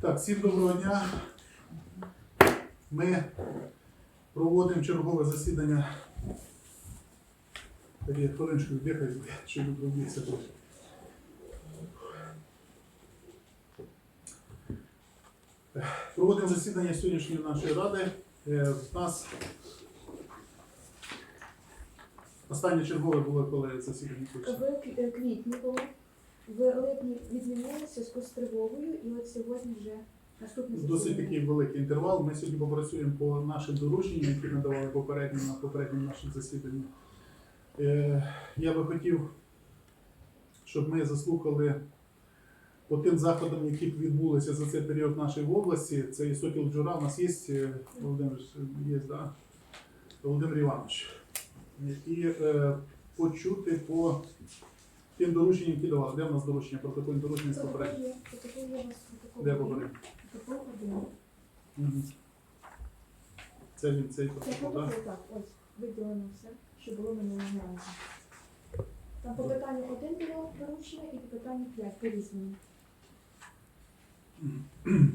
Так, всім доброго дня. Ми проводимо чергове засідання. Тоді хвилиночку віддихаю, щоб тут. Проводимо засідання сьогоднішньої нашої ради. Е, В нас останнє чергове було, коли засідання В е, квітні було, в липні зв'язку з тривогою, і от сьогодні вже наступне Досить такий великий інтервал. Ми сьогодні попрацюємо по нашим дорученням, які надавали попередні на попередньому нашому засіданні. Е, я би хотів, щоб ми заслухали по тим заходам, які відбулися за цей період в нашій області. Це і Сокіл Джура, у нас є е, Володимир, є, да? Володимир Іванович. І е, почути по тим дорученням, які давали. Де в нас доручення? Протокольні доручення з протокол. Де попередньо? Протокол один. Мгм. Це він цей протокол, так? так, ось, виділено все, що було минулого разу. Там по питанню один було доручення і по питанню п'ять по-різному.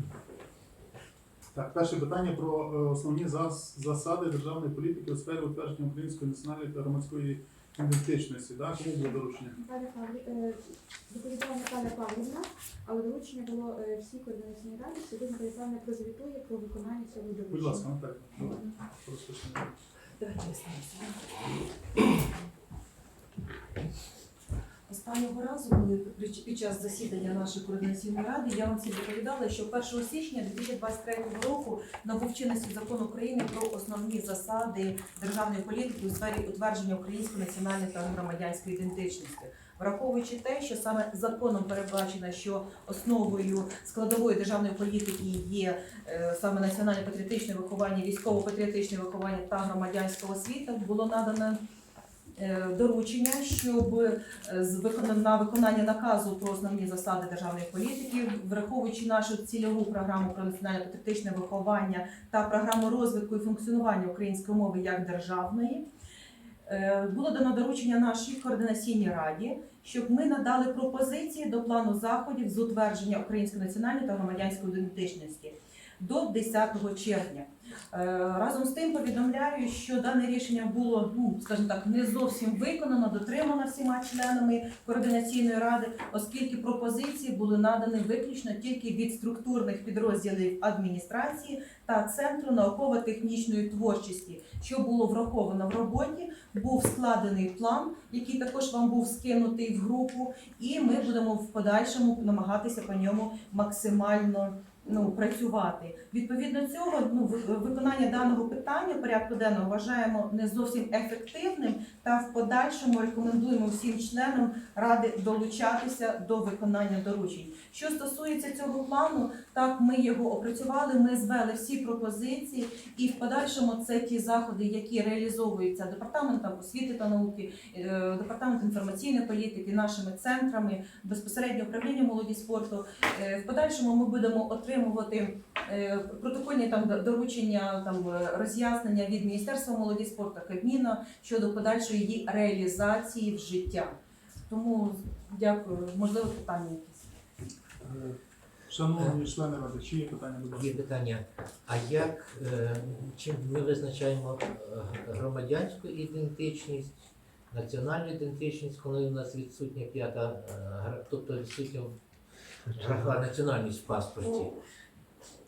Так, перше питання про е, основні зас- засади державної політики у сфері утвердження української національної та громадської ідентичності. Да? Кому було доручення? Наталя Павлівна, е, доповідала Наталя Павлівна, але доручення було е, всій координаційній раді, сьогодні Наталя Павлівна прозвітує про виконання цього доручення. Будь ласка, Наталя. Розпочнемо. Давайте я стану. Останнього разу, коли під час засідання нашої координаційної ради, я вам всім доповідала, що 1 січня 2023 року набув чинності закон України про основні засади державної політики у сфері утвердження української національної та громадянської ідентичності. Враховуючи те, що саме законом передбачено, що основою складової державної політики є е, саме національне патріотичне виховання, військово-патріотичне виховання та громадянська освіта, було надано доручення, щоб е, з на виконання наказу про основні засади державної політики, враховуючи нашу цільову програму про національне патріотичне виховання та програму розвитку і функціонування української мови як державної. е, Було дано доручення нашій координаційній раді, щоб ми надали пропозиції до плану заходів з утвердження української національної та громадянської ідентичності до 10 червня. Е, Разом з тим повідомляю, що дане рішення було, ну скажімо так, не зовсім виконано, дотримано всіма членами координаційної ради, оскільки пропозиції були надані виключно тільки від структурних підрозділів адміністрації та центру науково-технічної творчості, що було враховано в роботі. Був складений план, який також вам був скинутий в групу, і ми будемо в подальшому намагатися по ньому максимально ну, працювати. Відповідно цього, ну, ви- виконання даного питання порядку денного вважаємо не зовсім ефективним, та в подальшому рекомендуємо всім членам ради долучатися до виконання доручень. Що стосується цього плану, так ми його опрацювали, ми звели всі пропозиції, і в подальшому це ті заходи, які реалізовуються департаментом освіти та науки, е, департаментом інформаційної політики, нашими центрами, безпосередньо управління молоді спорту. Е, В подальшому ми будемо отримувати е, протокольні там доручення, там роз'яснення від Міністерства молоді спорту Кабміна щодо подальшої її реалізації в життя. Тому дякую. Можливо, питання якісь. Е, Шановні члени ради, чи є питання будь ласка? Є питання. А як е, чим ми визначаємо е, громадянську ідентичність, національну ідентичність, коли у нас відсутня п'ята, е, тобто відсутня графа національність в паспорті?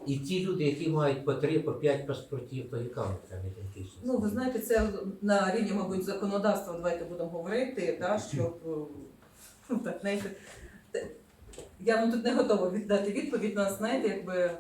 І ті люди, які мають по три, по п'ять паспортів, то яка там ідентичність? Ну, ви знаєте, це на рівні, мабуть, законодавства. Давайте будемо говорити, да, щоб е, ну, так, знаєте, те- я вам тут не готова віддати відповідь. Нас знаєте, якби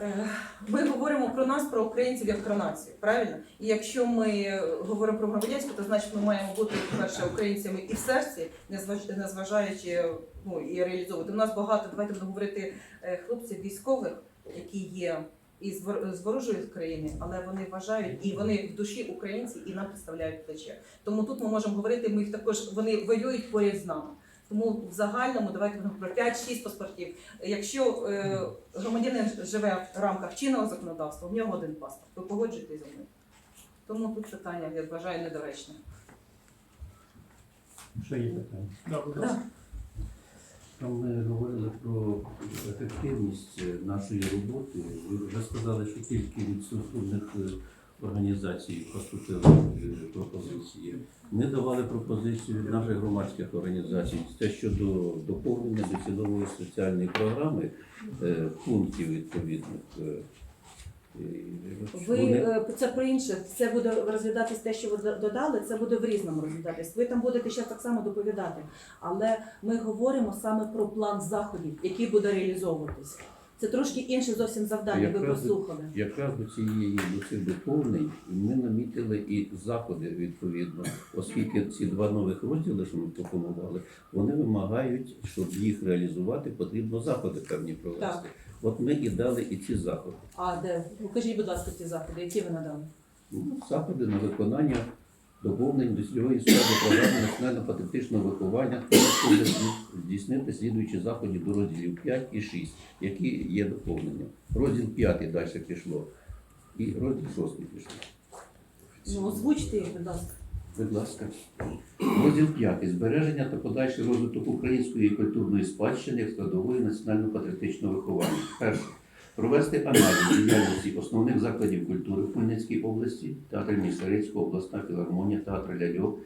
е, ми говоримо про нас, про українців як про націю, правильно? І якщо ми говоримо про громадянську, то значить ми маємо бути перше українцями і в серці, незваж- незважаючи ну і реалізовувати. У нас багато, давайте будемо говорити е, хлопців військових, які є із з ворожої країни, але вони вважають і вони в душі українці і нам представляють плече. Тому тут ми можемо говорити, ми їх також вони воюють поряд з нами. Тому в загальному давайте будемо про 5-6 паспортів. Якщо е, громадянин живе в рамках чинного законодавства, в нього один паспорт. Ви погоджуєтесь зі мною? Тому тут питання я вважаю недоречне. Ще є питання. Да, будь ласка. Там ми говорили про ефективність е, нашої роботи. Ви вже сказали, що тільки від структурних е, організацій поступили е, пропозиції. Ми давали пропозицію від наших громадських організацій. Це щодо доповнення до цілової соціальної програми е, пунктів відповідних. е, Ви це про інше. Це буде розглядатись те, що ви додали. Це буде в різному розглядатись. Ви там будете ще так само доповідати. Але ми говоримо саме про план заходів, який буде реалізовуватись. Це трошки інше зовсім завдання. Ви Якраз- послухали. Якраз до цієї до цих доповнень ми намітили і заходи відповідно, оскільки ці два нових розділи, що ми пропонували, вони вимагають, щоб їх реалізувати, потрібно заходи певні провести. Так. От ми і дали і ці заходи. А де? Покажіть, будь ласка, ці заходи, які ви надали. Ну, Заходи на виконання доповнень до цільової складу програми національно-патріотичного виховання здійснити слідуючі заходи до розділів 5 і 6, які є доповнення. Розділ 5 далі пішло, і розділ 6 пішло. Ну, озвучте їх, будь ласка. Будь ласка. Розділ 5. Збереження та подальший розвиток української культурної спадщини як складової національно-патріотичного виховання. Перше. Провести аналіз діяльності основних закладів культури в Хмельницькій області, театр Місарицька, обласна філармонія, театр ляльок,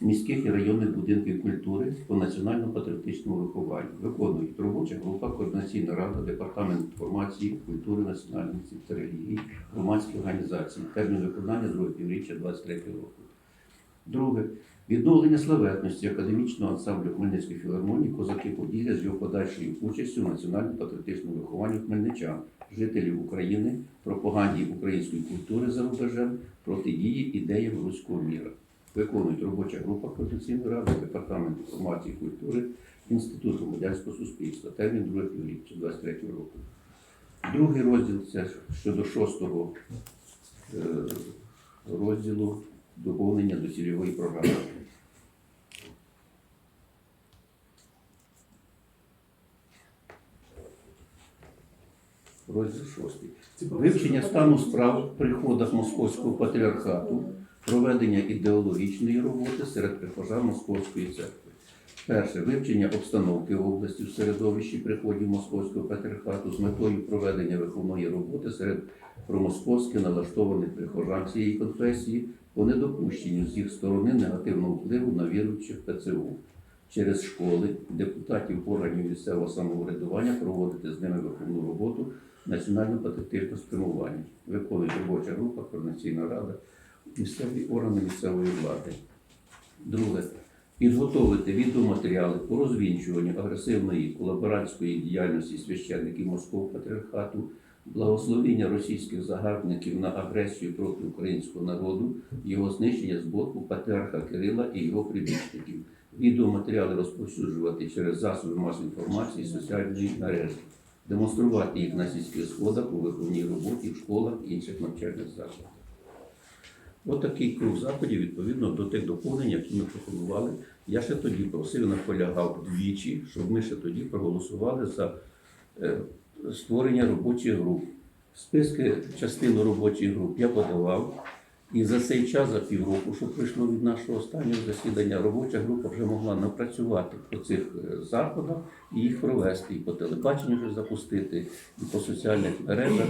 міських і районних будинків культури по національно-патріотичному вихованню. Виконують робоча група, координаційна рада, департамент інформації, культури, національності та релігії, громадські організації. Термін виконання друге півріччя 23 року. Друге. Відновлення славетності академічного ансамблю Хмельницької філармонії Козаки Поділля з його подальшою участю в національно-патріотичному вихованні хмельничан, жителів України, пропаганді української культури за рубежем, протидії ідеям руського міра. Виконують робоча група Координаційної ради, департамент інформації і культури, Інститут громадянського суспільства. Термін друге півріччя 23 року. Другий розділ це щодо шостого е, розділу доповнення до цільової програми. Розділ 6. Вивчення стану справ в приходах Московського патріархату, проведення ідеологічної роботи серед прихожан Московської церкви. Перше вивчення обстановки в області в середовищі приходів Московського патріархату з метою проведення виховної роботи серед промосковськи налаштованих прихожан цієї конфесії по недопущенню з їх сторони негативного впливу на віруючих ПЦУ через школи, депутатів органів місцевого самоврядування проводити з ними виховну роботу національно-патріотичного спрямування. Виконує робоча група, координаційна рада, місцеві органи місцевої влади. Друге. Підготовити відеоматеріали по розвінчуванню агресивної колаборантської діяльності священників Москового патріархату, благословіння російських загарбників на агресію проти українського народу, його знищення з боку патріарха Кирила і його прибічників. Відеоматеріали розповсюджувати через засоби масової інформації і соціальної мережі, демонструвати їх на сільських сходах у виховній роботі, в школах і інших навчальних закладах. Ось такий круг заходів відповідно до тих доповнень, які ми пропонували. Я ще тоді просив, наполягав двічі, щоб ми ще тоді проголосували за е, створення робочих груп. Списки частину робочих груп я подавав. І за цей час, за півроку, що пройшло від нашого останнього засідання, робоча група вже могла напрацювати по цих е, заходах і їх провести, і по телебаченню вже запустити, і по соціальних мережах,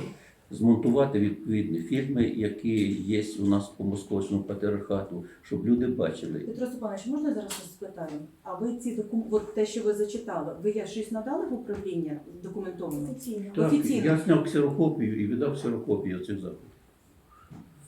змонтувати відповідні фільми, які є у нас по московському патріархату, щоб люди бачили. Петро Степанович, можна зараз вас спитаю? А ви ці документи, те, що ви зачитали, ви я щось надали в управління документовано? Офіційно. Так, Офіційно. я зняв ксерокопію і віддав ксерокопію цих заходів.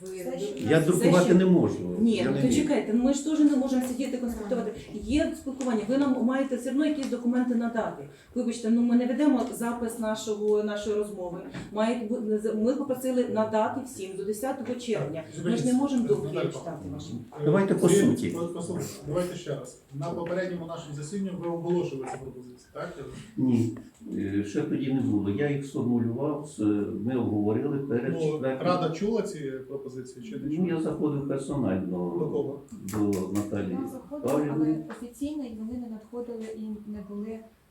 Ви, Все, що- Я Все, друкувати не можу. Ні, я ну не то вмію. чекайте, ну ми ж теж не можемо сидіти конспектувати. Є спілкування, ви нам маєте все одно якісь документи надати. Вибачте, ну ми не ведемо запис нашого нашої розмови. Мають бу- ми попросили надати всім до 10 червня. Ми ж не можемо думки Наталя читати ваші. Давайте по суті. по- по суті. Давайте ще раз. На попередньому нашому засіданні ви оголошували ці пропозиції, так? Ні, е, ще тоді не було. Я їх сформулював, з- ми обговорили перед Ну, четвертим. Рада чула ці пропозиції чи не Ну, я заходив До персонально кого? до Наталії заходили, Павлівни. але офіційно і вони не надходили і не були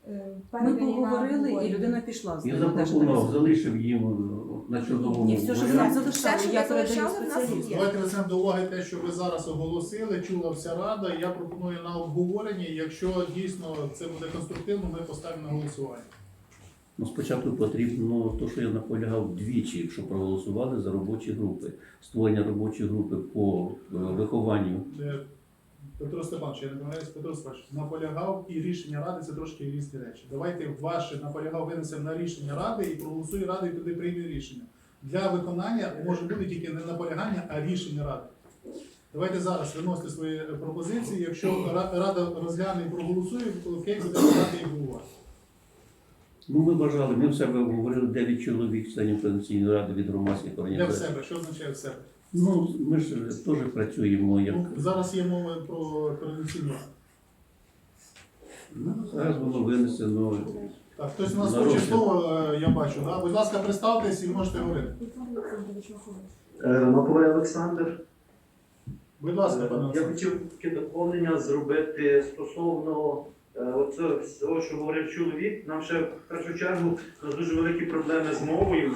е, Ми передані на поговорили, і обговорення. людина пішла. з Я запропонував, залишив їм на чорновому Ні, все, що варіанті. нам Все, залишали, що я ми передаю залишали, в нас спеціалісту. є. Давайте візьмемо до уваги те, що ви зараз оголосили, чула вся рада. Я пропоную на обговорення. Якщо дійсно це буде конструктивно, ми поставимо на голосування. Ну, спочатку потрібно то, що я наполягав двічі, щоб проголосували за робочі групи. Створення робочої групи по е, вихованню. Е, Петро Степанович, я не Петро Степанович, наполягав і рішення ради це трошки різні речі. Давайте ваше наполягав винесемо на рішення ради і проголосує рада, і туди прийме рішення. Для виконання може бути тільки не наполягання, а рішення ради. Давайте зараз виносити свої пропозиції. Якщо Ра- рада розгляне і проголосує, то окей, буде дати їх голова. Ну, ми бажали, ми в себе говорили 9 чоловік членів Координаційної ради від громадських Для в організацій. себе, що означає в себе? Ну, ми ж теж працюємо як. Ну, зараз є мова про координаційну раду. Ну, зараз воно винесено. Так, хтось у нас На хоче слово, е, я бачу. Да? Будь ласка, представтесь і можете говорити. Е, Маковий Олександр. Будь ласка, Е, пане Я Олександр. хотів таке доповнення зробити стосовно е, оце всього, що говорив чоловік. Нам ще в першу чергу нас дуже великі проблеми з мовою,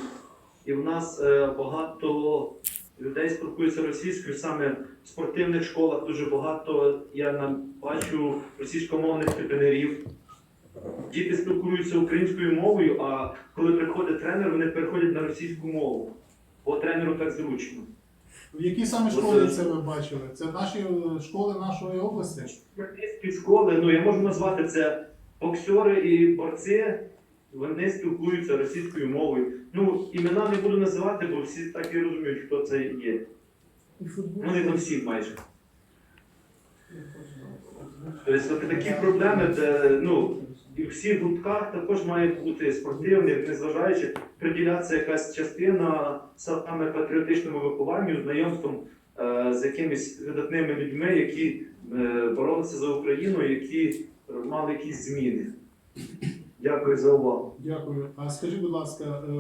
і в нас е, багато людей спілкуються російською, саме в спортивних школах дуже багато я бачу російськомовних тренерів. Діти спілкуються українською мовою, а коли приходить тренер, вони переходять на російську мову, бо тренеру так зручно. В якій саме школі це ви бачили? Це наші е, школи нашої області? Поліцейські школи, ну я можу назвати це боксери і борці, вони спілкуються російською мовою. Ну, імена не буду називати, бо всі так і розуміють, хто це є. Вони там всі майже. Тобто такі проблеми, де ну, в всіх гуртках також має бути спортивних, незважаючи, приділятися якась частина саме патріотичному вихованню, знайомством е, з якимись видатними людьми, які е, боролися за Україну, які мали якісь зміни. Дякую за увагу. Дякую. А скажіть, будь ласка, е,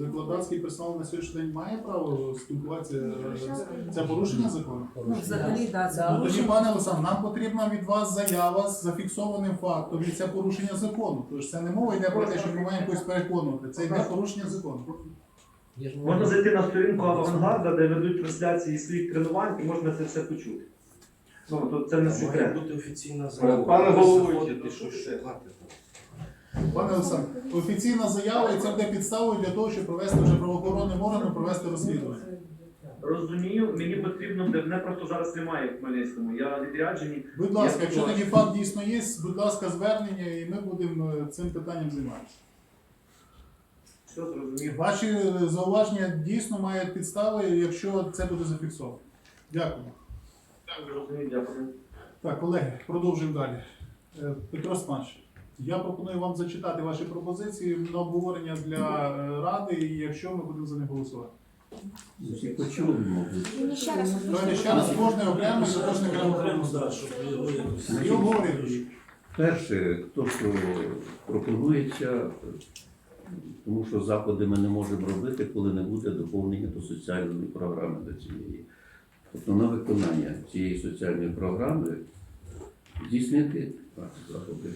викладацький персонал на сьогоднішній день має право спілкуватися? Е, Це порушення закону? Ну, взагалі, да, Ну, тоді, пане Олександр, нам потрібна від вас заява з зафіксованим фактом, і це порушення закону. Тож це не мова йде про те, що ми маємо когось переконувати. Це йде порушення закону. Можна зайти на сторінку авангарда, де ведуть трансляції своїх тренувань, і можна це все почути. Ну, то це не Має бути офіційна Пане головуючий, що ще. Пане Олександр, офіційна заява, і це буде підставою для того, щоб провести вже правоохоронним органам провести розслідування. Розумію, мені потрібно, де мене просто зараз немає в Хмельницькому. Я відряджені. Будь ласка, якщо такий факт дійсно є, будь ласка, звернення, і ми будемо е, цим питанням займатися. Все зрозумів. Ваші е, зауваження дійсно мають підстави, якщо це буде зафіксовано. Дякую. Зрозумів, дякую. Так, колеги, продовжуємо далі. Е, Петро Спанович, я пропоную вам зачитати ваші пропозиції на обговорення для е, ради, і якщо ми будемо за них голосувати. Всі почули, мабуть. Ні, ще раз. Давайте ще раз кожне окремо, кожне окремо. І. Перше, то, що пропонується, тому що заходи ми не можемо робити, коли не буде доповнення до соціальної програми до цієї. Тобто на виконання цієї соціальної програми здійснити заходи.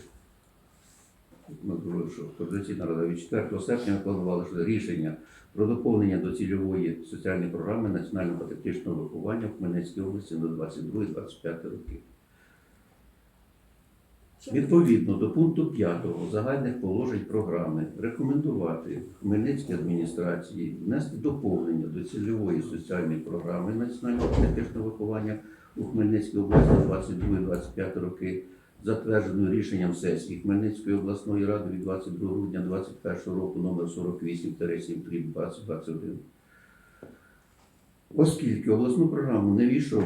Ми говорили, що Координаційна рада від 4 серпня планували що рішення про доповнення до цільової соціальної програми національно-патріотичного виховання в Хмельницькій області на 22-25 роки. Відповідно до пункту 5 загальних положень програми рекомендувати Хмельницькій адміністрації внести доповнення до цільової соціальної програми національного політичного виховання у Хмельницькій області 22-25 роки, затвердженою рішенням сесії Хмельницької обласної ради від 22 грудня 2021 року номер 48-7 2021 Оскільки обласну програму не війшов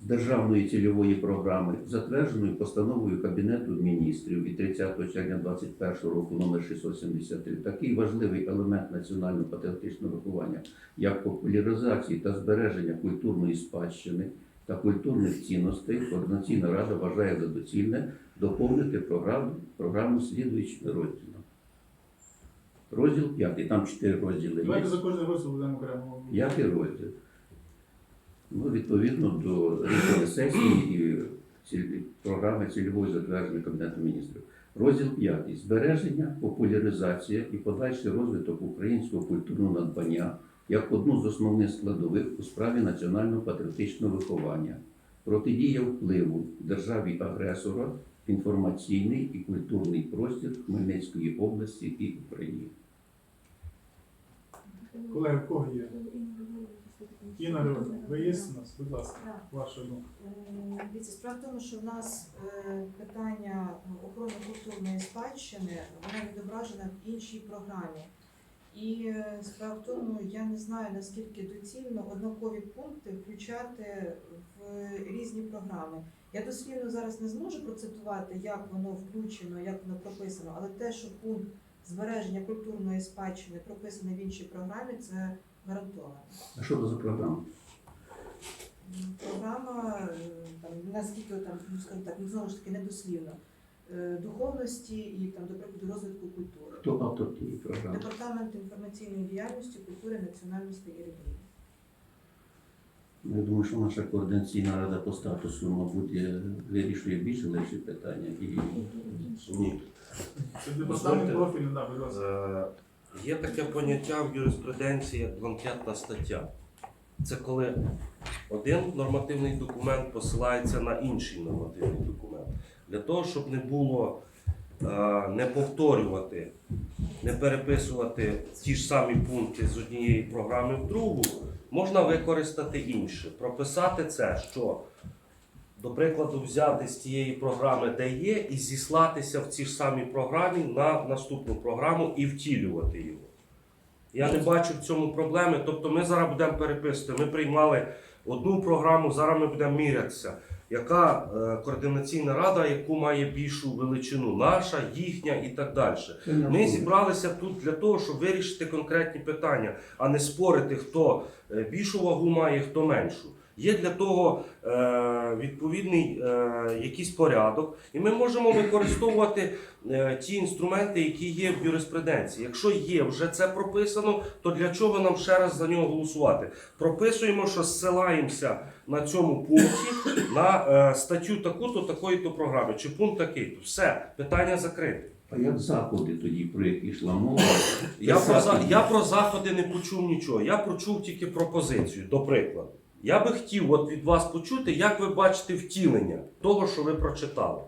з державної цільової програми, затвердженої постановою Кабінету міністрів від 30 червня 2021 року номер 673, такий важливий елемент національно-патріотичного виховання, як популяризації та збереження культурної спадщини та культурних цінностей, Координаційна рада вважає за доцільне доповнити програму, програму слідуючими розділами. Розділ 5, там 4 розділи. Давайте за кожний розділ будемо окремо. П'ятий розділ. Ну, відповідно до рішення сесії і програми цільової затвердженої Кабінету міністрів. Розділ 5. Збереження, популяризація і подальший розвиток українського культурного надбання як одну з основних складових у справі національно-патріотичного виховання, протидія впливу державі агресора, інформаційний і культурний простір Хмельницької області і України. Колеги, в кого є? Інна ви є у нас? Будь ласка, Так. ваша думка. Е, Дивіться, справа в тому, що в нас е, питання охорони культурної спадщини воно відображено в іншій програмі. І е, справа в тому, я не знаю наскільки доцільно однакові пункти включати в різні програми. Я дослівно зараз не зможу процитувати, як воно включено, як воно прописано, але те, що пункт збереження культурної спадщини прописаний в іншій програмі, це гарантовано. А що це за програма? Програма, е, там, наскільки там, ну, скажімо так, ну, знову ж таки, недослівно, духовності і там, до прикладу, розвитку культури. Хто автор тієї програми? Департамент інформаційної діяльності, культури, національності і релігії. Я думаю, що наша координаційна рада по статусу, мабуть, е, вирішує більше легші питання. І... Ні. Це департамент профільний, да, будь ласка. Е, Є таке поняття в юриспруденції як бланкетна стаття. Це коли один нормативний документ посилається на інший нормативний документ. Для того, щоб не було е, не повторювати, не переписувати ті ж самі пункти з однієї програми в другу, можна використати інше. Прописати це, що, до прикладу, взяти з тієї програми, де є, і зіслатися в цій ж самій програмі на наступну програму і втілювати його. Я не бачу в цьому проблеми. Тобто ми зараз будемо переписувати. Ми приймали одну програму, зараз ми будемо мірятися. Яка е, координаційна рада, яку має більшу величину, наша, їхня і так далі. Ми зібралися тут для того, щоб вирішити конкретні питання, а не спорити, хто е, більшу вагу має, хто меншу. Є для того е, відповідний якийсь порядок, і ми можемо використовувати ті інструменти, які є в юриспруденції. Якщо є вже це прописано, то для чого нам ще раз за нього голосувати? Прописуємо, що зсилаємося на цьому пункті на е, статтю таку-то, такої-то програми, чи пункт такий-то. Все, питання закрите. А як заходи тоді, про які йшла мова? Я про, за- я про заходи не почув нічого. Я почув тільки пропозицію, до прикладу. Я би хотів от від вас почути, як ви бачите втілення того, що ви прочитали.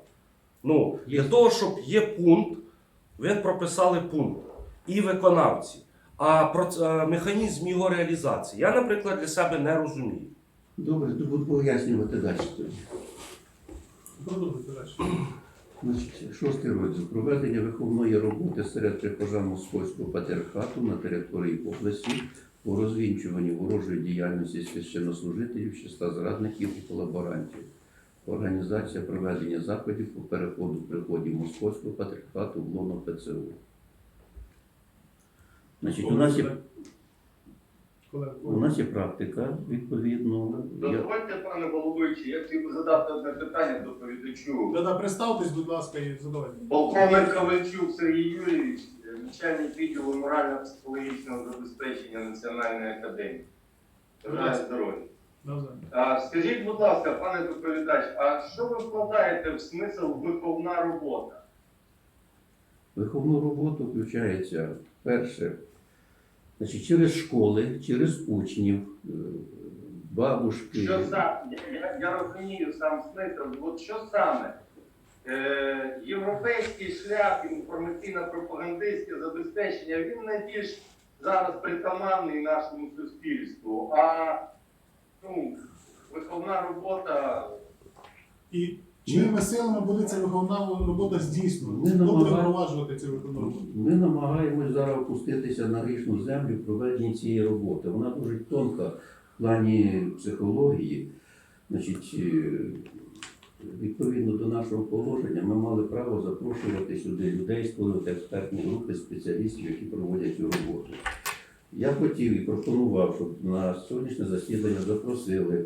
Ну, для того, щоб є пункт, ви прописали пункт і виконавці. А про е, механізм його реалізації я, наприклад, для себе не розумію. Добре, то буду пояснювати далі тоді. Продовжуйте далі. Значить, шостий розділ. Проведення виховної роботи серед прихожан Московського патріархату на території області по розвінчуванню ворожої діяльності священнослужителів, числа зрадників і колаборантів. Організація проведення заходів по переходу приходів Московського патріархату в лоно ПЦУ. Значить, у нас є, у нас є практика, відповідно. Я, Дозвольте, пане головуючий, я хотів би задати одне питання доповідачу. Да-да, представтесь, будь ласка, і задавайте. Полковник Ковальчук Сергій Юрійович, начальник відділу морально-психологічного забезпечення Національної академії. Бажаю здоров'я. А, Скажіть, будь ласка, пане доповідач, а що ви вкладаєте в смисл виховна робота? Виховну роботу включається перше, значить, через школи, через учнів, е, бабушки. Що я, я, я розумію сам смисл. От що саме? Е, європейський шлях інформаційно-пропагандистське забезпечення він найбільш зараз притаманний нашому суспільству. А ну, виховна робота І чиїми силами буде ця виховна робота здійснена? Ми Хто буде впроваджувати цю виховну роботу? Ми намагаємось зараз опуститися на грішну землю в проведенні цієї роботи. Вона дуже тонка в плані психології. Значить, е, відповідно до нашого положення, ми мали право запрошувати сюди людей, створювати експертні групи спеціалістів, які проводять цю роботу. Я хотів і пропонував, щоб на сьогоднішнє засідання запросили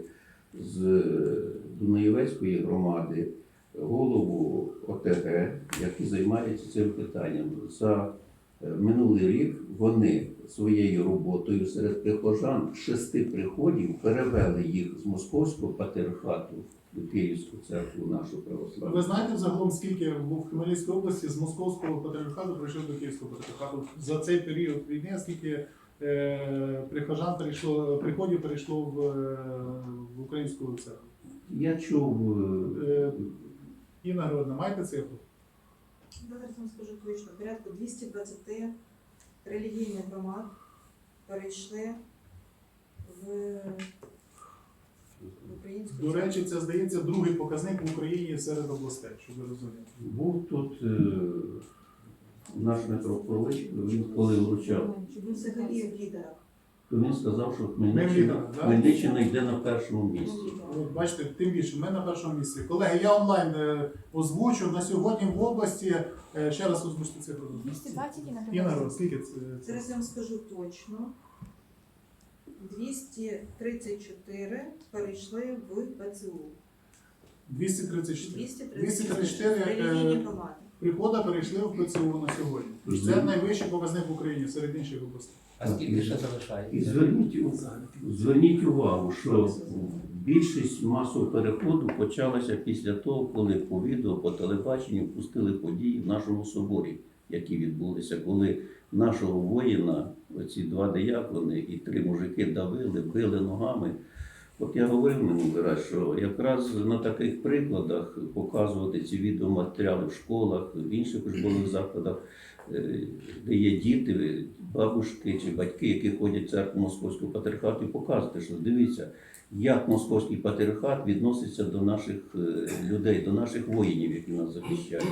з е, Дунаєвецької громади голову ОТГ, який займається цим питанням. За е, минулий рік вони своєю роботою серед прихожан шести приходів перевели їх з московського патріархату Київську церкву нашу Ви знаєте загалом, скільки в Хмельницькій області з московського патріархату прийшло до Київського патріархату за цей період війни, скільки е, прихожан перейшло, приходів перейшло в, е, в українську церкву? Я чув е, Е, Інна Григорівна, маєте цифру? Зараз вам скажу точно, порядку 220 релігійних громад перейшли в, українську До речі, це здається другий показник в Україні серед областей, щоб ви розуміли. був тут е, наш митрополит, він коли вручав, Він взагалі в лідерах. То він сказав, що Ми в Хмельниччина, лідерах, да? Хмельниччина йде на першому місці. От бачите, тим більше, ми на першому місці. Колеги, я онлайн е, озвучу на сьогодні в області. е, ще раз озвучте цифру. 220 і Інна скільки це? Зараз я вам скажу точно. 234 перейшли в ПЦУ. 234. 234 234 релігійні е, громади. прихода перейшли в ПЦУ на сьогодні. Це найвищий показник в Україні серед інших областей. А скільки ще І залишається? зверніть, у- зверніть увагу, що більшість масового переходу почалася після того, коли по відео, по телебаченню пустили події в нашому соборі, які відбулися, коли нашого воїна, оці два диякони і три мужики давили, били ногами. От я говорив минулий раз, що якраз на таких прикладах показувати ці відеоматеріали в школах, в інших учбових закладах, е, де є діти, бабушки чи батьки, які ходять в церкву Московського патріархату, і показувати, що дивіться, як московський патріархат відноситься до наших е, людей, до наших воїнів, які нас захищають.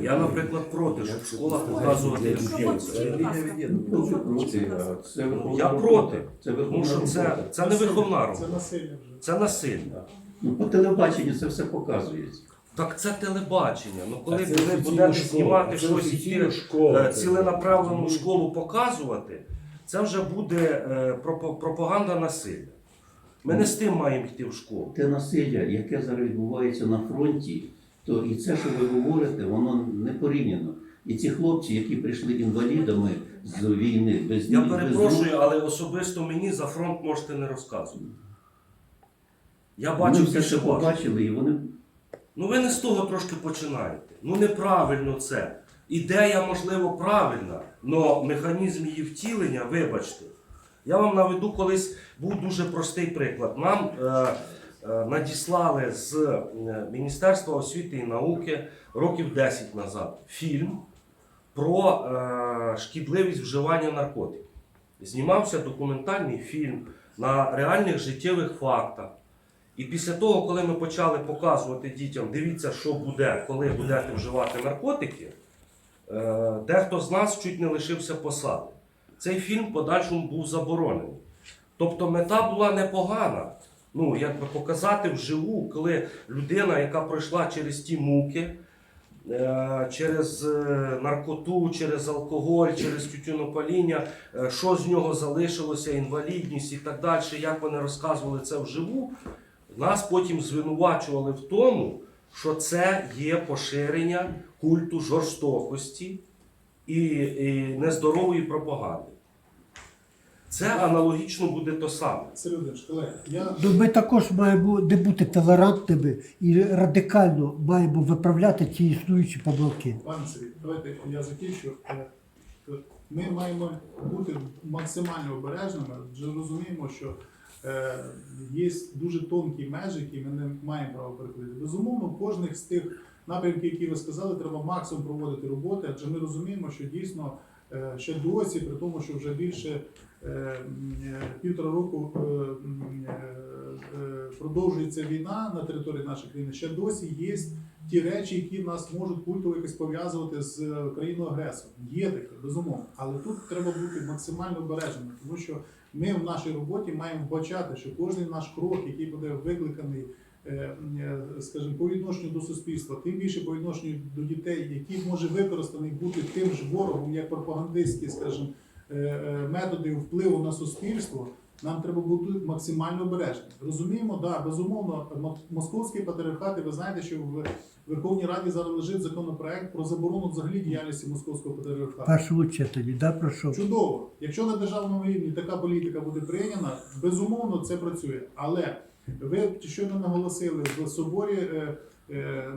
Я, наприклад, проти, щоб в школах показувати це. ну, проти, Я Тому що це, це не виховна робота, це насильно. Ну, по телебаченню це все показується. Так це телебачення. Ну коли це ви будете школа, знімати це щось школа. е, ціленаправлену школу показувати, це вже буде е, пропаганда насилля. Ми не з тим маємо йти в школу. Те насилля, яке зараз відбувається на фронті, то і це, що ви говорите, воно не порівняно. І ці хлопці, які прийшли інвалідами з війни, без Я перепрошую, але особисто мені за фронт можете не розказувати. Я більше це вас. побачили, і вони Ну ви не з того трошки починаєте. Ну неправильно це. Ідея, можливо, правильна, але механізм її втілення, вибачте. Я вам наведу колись був дуже простий приклад. Нам е, надіслали з е, Міністерства освіти і науки років 10 назад фільм про е, шкідливість вживання наркотиків. Знімався документальний фільм на реальних життєвих фактах. І після того, коли ми почали показувати дітям, дивіться, що буде, коли будете вживати наркотики, е, дехто з нас чуть не лишився посади. Цей фільм подальшому був заборонений. Тобто мета була непогана. Ну, якби показати вживу, коли людина, яка пройшла через ті муки, е, через е, наркоту, через алкоголь, через тютюнопаління, е, що з нього залишилося, інвалідність і так далі, як вони розказували це вживу, нас потім звинувачували в тому, що це є поширення культу жорстокості і, і нездорової пропаганди. Це аналогічно буде то саме. Середич, колеги, я Ну, Ми також маємо не бути толерантними і радикально маємо виправляти ці існуючі помилки. Пане Сергій, давайте я закінчу. Е, Ми маємо бути максимально обережними, адже розуміємо, що е, є дуже тонкі межі, які ми не маємо права переходити. Безумовно, в кожних з тих напрямків, які ви сказали, треба максимум проводити роботи, адже ми розуміємо, що дійсно е, ще досі, при тому, що вже більше півтора року е, м, е, е, продовжується війна на території нашої країни, ще досі є ті речі, які нас можуть культово якось пов'язувати з е, країною агресором. Є таке, безумовно. Але тут треба бути максимально обережними, тому що ми в нашій роботі маємо вбачати, що кожен наш крок, який буде викликаний, е, е, скажімо, по відношенню до суспільства, тим більше по відношенню до дітей, який може використаний бути тим ж ворогом, як пропагандистські, скажімо, е, е, методи впливу на суспільство. Нам треба бути максимально обережними. Розуміємо, да, безумовно, мо- московський патріархат, і ви знаєте, що в Верховній Раді зараз лежить законопроект про заборону взагалі діяльності московського патріархату. першому читанні, да, прошу. Чудово. Якщо на державному рівні така політика буде прийнята, безумовно це працює. Але Ви щойно наголосили в соборі е,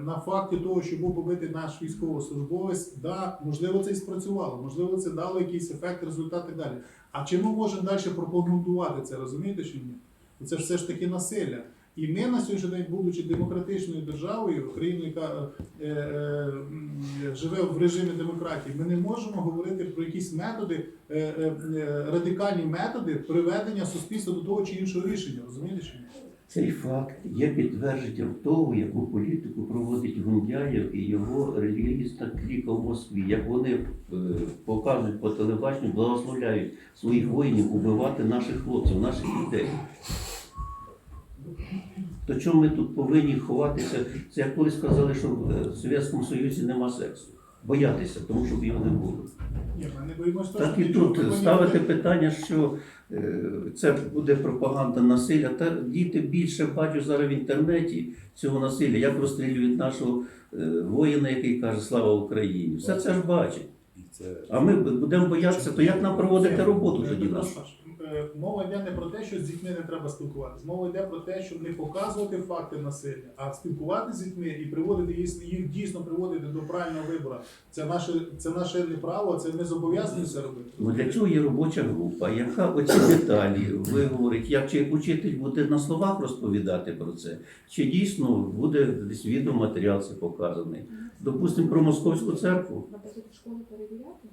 на факті того, що був побитий наш військовослужбовець. Да, можливо, це і спрацювало, можливо, це дало якийсь ефект, результат і далі. А чи ми можемо далі пропагандувати це, розумієте чи ні? Це все ж таки насилля. І ми на сьогоднішній день, будучи демократичною державою, країною, яка е, е, живе в режимі демократії, ми не можемо говорити про якісь методи, е, е, е, радикальні методи приведення суспільства до того чи іншого рішення. Розумієте чи ні? Цей факт є підтвердженням того, яку політику проводить Гундяєв і його релігійська кліка в Москві. Як вони е, показують по телебаченню, благословляють своїх воїнів убивати наших хлопців, наших дітей. То чому ми тут повинні ховатися? Це як колись сказали, що в е, Совєтському Союзі нема сексу. Боятися, тому щоб його не було. Так і тут ставити питання, що е, це буде пропаганда насилля. Та діти більше бачать зараз в інтернеті цього насилля, як розстрілюють нашого е, воїна, який каже Слава Україні. Все це ж бачить. А ми будемо боятися, то як нам проводити роботу тоді нашу? Е, Мова йде не про те, що з дітьми не треба спілкуватися. Мова йде про те, щоб не показувати факти насилля, а спілкуватися з дітьми і приводити їх, їх дійсно приводити до правильного вибору. Це наше, це наше не право, це ми зобов'язані це робити. Ну для цього є робоча група, яка оці деталі виговорить, як чи учитель буде на словах розповідати про це, чи дійсно буде десь відеоматеріал це показаний. Допустимо, про московську церкву. На базі школи перевіряти?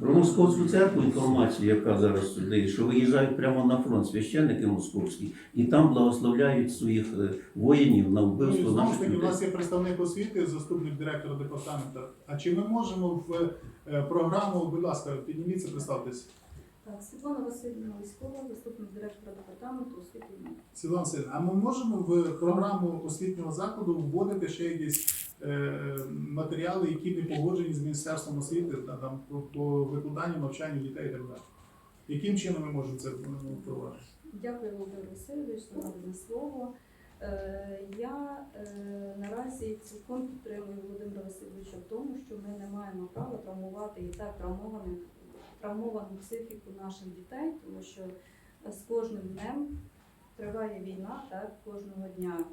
Про московську церкву інформацію, яка зараз сюди, що виїжджають прямо на фронт священники московські, і там благословляють своїх е, воїнів на Ну, вбивство знову ж таки, у нас є представник освіти, заступник директора департаменту. А чи ми можемо в е, програму, будь ласка, підніміться, представтесь. Так, Світлана Васильівна Лиськова, заступник директора департаменту освіти. Світлана Васильівна, а ми можемо в програму освітнього закладу вводити ще якісь матеріали, які не погоджені з Міністерством освіти та, там, по, по викладанню, навчанню дітей і так далі? Яким чином ми можемо це ну, впровадити? Дякую, Володимир Васильович, за надане слово. Е, Я е, наразі цілком підтримую Володимира Васильовича в тому, що ми не маємо права травмувати і так травмовану, травмовану психіку наших дітей, тому що з кожним днем триває війна, так, кожного дня.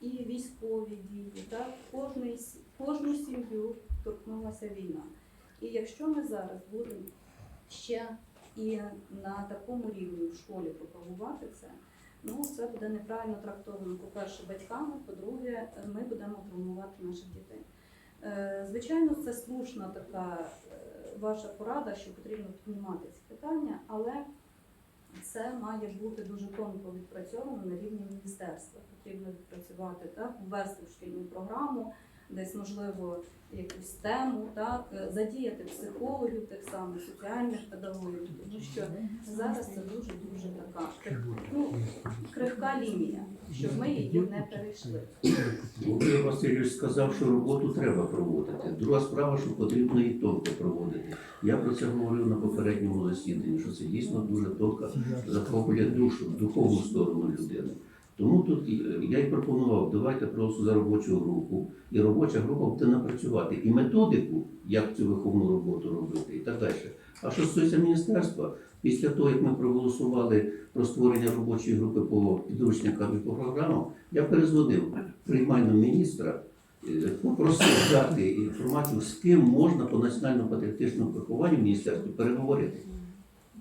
І військові дії, так, кожний, с- кожну сім'ю торкнулася війна. І якщо ми зараз будемо ще і на такому рівні в школі пропагувати це, ну це буде неправильно трактовано, по-перше, батьками, по-друге, ми будемо травмувати наших дітей. Е, Звичайно, це слушна така е, ваша порада, що потрібно піднімати ці питання, але це має бути дуже тонко відпрацьовано на рівні міністерства. Потрібно відпрацювати так, ввести в шкільну програму, десь можливо якусь тему, так задіяти психологів, тих самих соціальних педагогів, тому що зараз це дуже дуже така ну, крихка лінія, щоб ми її не перейшли. Васильович сказав, що роботу треба проводити. Друга справа, що потрібно і тонко проводити. Я про це говорив на попередньому засіданні, що це дійсно дуже тонко захоплює душу, духовну сторону людини. Тому тут я й пропонував, давайте просто за робочу групу, і робоча група буде напрацювати і методику, як цю виховну роботу робити, і так далі. А що стосується міністерства, після того, як ми проголосували про створення робочої групи по підручникам і по програмам, я перезвонив приймального міністра, е, попросив дати інформацію, з ким можна по національно-патріотичному вихованню в міністерстві переговорити.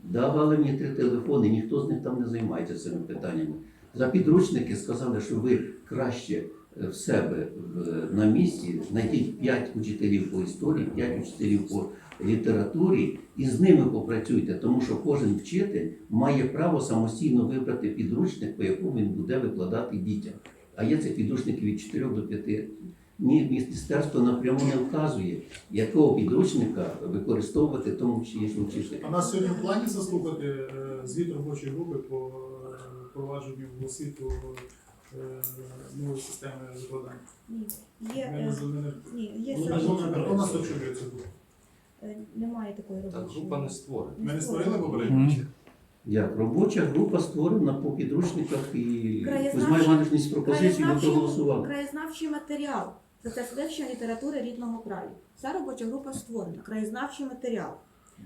Давали мені три телефони, ніхто з них там не займається цими питаннями. За підручники сказали, що ви краще в себе на місці знайдіть 5 учителів по історії, 5 учителів по літературі і з ними попрацюйте, тому що кожен вчитель має право самостійно вибрати підручник, по якому він буде викладати дітям. А є це підручники від 4 до 5. Ні, міністерство напряму не вказує, якого підручника використовувати тому чи іншому вчителю. А нас сьогодні в плані заслухати е, звіт робочої групи по е, впровадженню в освіту е, нової системи викладання. Ні. Є, ні, є Хто нас очолює? Е, Немає такої Так, група не створена. Ми не створили попередньо? Як робоча група створена по підручниках і Кузьма Іванович вніс пропозицію, ми проголосували. Краєзнавчий матеріал. Це це вивчення літератури рідного краю. Ця робоча група створена. Краєзнавчий матеріал.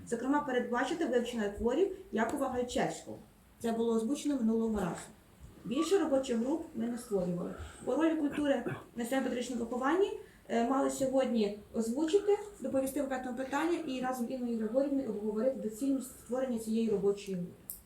Зокрема, передбачити вивчення творів Якова Гайчевського. Це було озвучено минулого разу. Більше робочих груп ми не створювали. По ролі культури на патріотичному вихованні е, мали сьогодні озвучити, доповісти по п'ятому питанню і разом з Інною Григорівною обговорити доцільність створення цієї робочої групи.